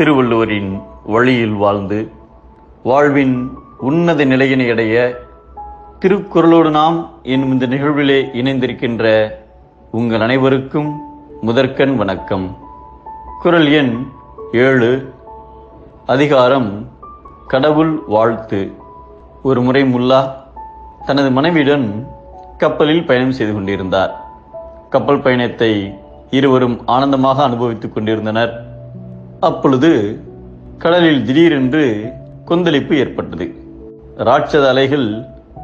திருவள்ளுவரின் வழியில் வாழ்ந்து வாழ்வின் உன்னத நிலையினை அடைய திருக்குறளோடு நாம் என்னும் இந்த நிகழ்விலே இணைந்திருக்கின்ற உங்கள் அனைவருக்கும் முதற்கண் வணக்கம். குறள் எண் ஏழு அதிகாரம் கடவுள் வாழ்த்து. ஒரு முறை முல்லா தனது மனைவியுடன் கப்பலில் பயணம் செய்து கொண்டிருந்தார். கப்பல் பயணத்தை இருவரும் ஆனந்தமாக அனுபவித்துக் கொண்டிருந்தனர். அப்பொழுது கடலில் திடீரென்று கொந்தளிப்பு ஏற்பட்டது. ராட்சத அலைகள்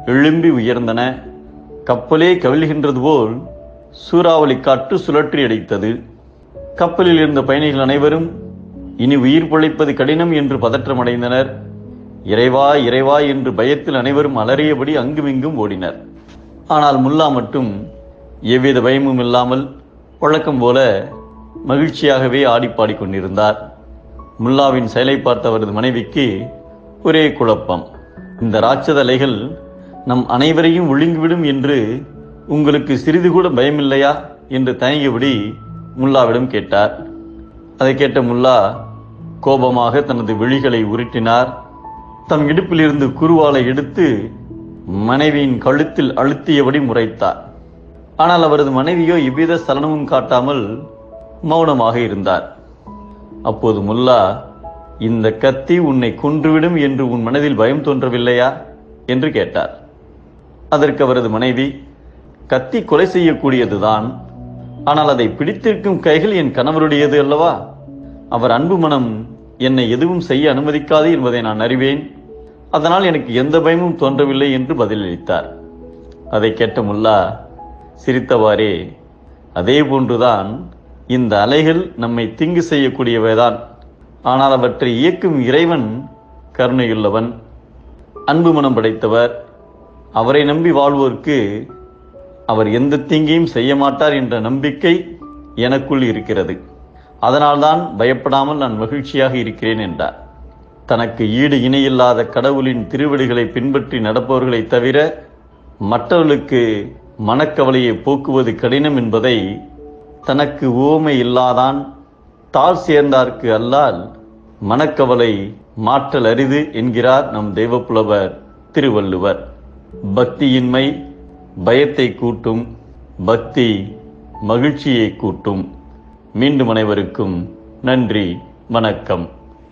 எழும்பி உயர்ந்தன. கப்பலே கவிழ்கின்றது போல் சூறாவளி காற்று சுழற்றி அடைத்தது. கப்பலில் இருந்த பயணிகள் அனைவரும் இனி உயிர் பிழைப்பது கடினம் என்று பதற்றமடைந்தனர். இறைவா இறைவா என்று பயத்தில் அனைவரும் அலறியபடி அங்குமிங்கும் ஓடினர். ஆனால் முல்லா மட்டும் எவ்வித பயமும் இல்லாமல் வழக்கம் போல மகிழ்ச்சியாகவே ஆடிப்பாடி பாடிக்கொண்டிருந்தார் முல்லாவின் செயலை பார்த்த அவரது மனைவிக்கு ஒரே குழப்பம். இந்த ராட்சதலைகள் நம் அனைவரையும் விழுங்கிவிடும் என்று உங்களுக்கு சிறிது கூட பயமில்லையா? என்று தயங்கியபடி முல்லாவிடம் கேட்டார். அதை கேட்ட முல்லா கோபமாக தனது விழிகளை உருட்டினார். தம் இடுப்பிலிருந்து குருவாலை எடுத்து மனைவியின் கழுத்தில் அழுத்தியபடி முறைத்தார். ஆனால் அவரது மனைவியோ எவ்வித சலனமும் காட்டாமல் மௌனமாக இருந்தார். அப்போது முல்லா இந்த கத்தி உன்னை கொன்றுவிடும் என்று உன் மனதில் பயம் தோன்றவில்லையா? என்று கேட்டார். அதற்கு அவரது மனைவி கத்தி கொலை செய்யக்கூடியதுதான் ஆனால் அதை பிடித்திருக்கும் கைகள் என் கணவருடையது அல்லவா? அவர் அன்பு மனம் என்னை எதுவும் செய்ய அனுமதிக்காது என்பதை நான் அறிவேன். அதனால் எனக்கு எந்த பயமும் தோன்றவில்லை என்று பதிலளித்தார். அதை கேட்ட முல்லா சிரித்தவாறே அதே போன்றுதான் இந்த அலைகள் நம்மை தீங்கு செய்யக்கூடியவைதான். ஆனால் அவற்றை இயக்கும் இறைவன் கருணையுள்ளவன் அன்பு மனம் படைத்தவர். அவரை நம்பி வாழ்வோருக்கு அவர் எந்த தீங்கையும் செய்ய மாட்டார் என்ற நம்பிக்கை எனக்குள் இருக்கிறது. அதனால்தான் பயப்படாமல் நான் மகிழ்ச்சியாக இருக்கிறேன் என்றார். தனக்கு ஈடு இணையில்லாத கடவுளின் திருவடிகளை பின்பற்றி நடப்பவர்களை தவிர மற்றவர்களுக்கு மனக்கவலையை போக்குவது கடினம் என்பதை தனக்கு ஓமை இல்லாதான் தாழ் சேர்ந்தார்க்கு அல்லால் மனக்கவலை மாற்றல் அரிது என்கிறார் நம் தெய்வப்புலவர் திருவள்ளுவர். பக்தியின்மை பயத்தை கூட்டும் பக்தி மகிழ்ச்சியை கூட்டும். மீண்டும் அனைவருக்கும் நன்றி வணக்கம்.